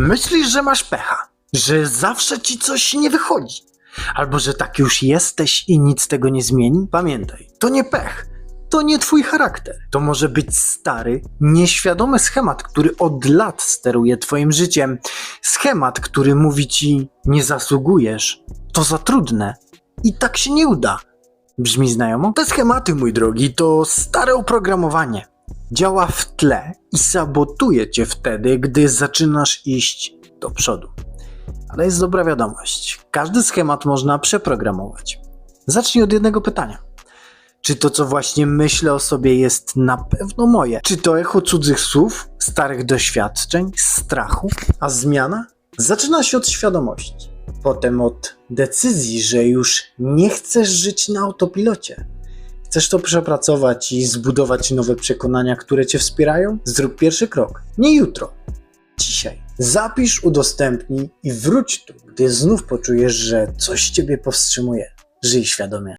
Myślisz, że masz pecha, że zawsze ci coś nie wychodzi, albo że tak już jesteś i nic tego nie zmieni? Pamiętaj, to nie pech, to nie twój charakter. To może być stary, nieświadomy schemat, który od lat steruje twoim życiem. Schemat, który mówi ci, nie zasługujesz, to za trudne i tak się nie uda. Brzmi znajomo? Te schematy, mój drogi, to stare oprogramowanie. Działa w tle i sabotuje cię wtedy, gdy zaczynasz iść do przodu. Ale jest dobra wiadomość. Każdy schemat można przeprogramować. Zacznij od jednego pytania. Czy to, co właśnie myślę o sobie, jest na pewno moje? Czy to echo cudzych słów, starych doświadczeń, strachu? A zmiana zaczyna się od świadomości. Potem od decyzji, że już nie chcesz żyć na autopilocie. Chcesz to przepracować i zbudować nowe przekonania, które cię wspierają? Zrób pierwszy krok. Nie jutro. Dzisiaj. Zapisz, udostępnij i wróć tu, gdy znów poczujesz, że coś ciebie powstrzymuje. Żyj świadomie.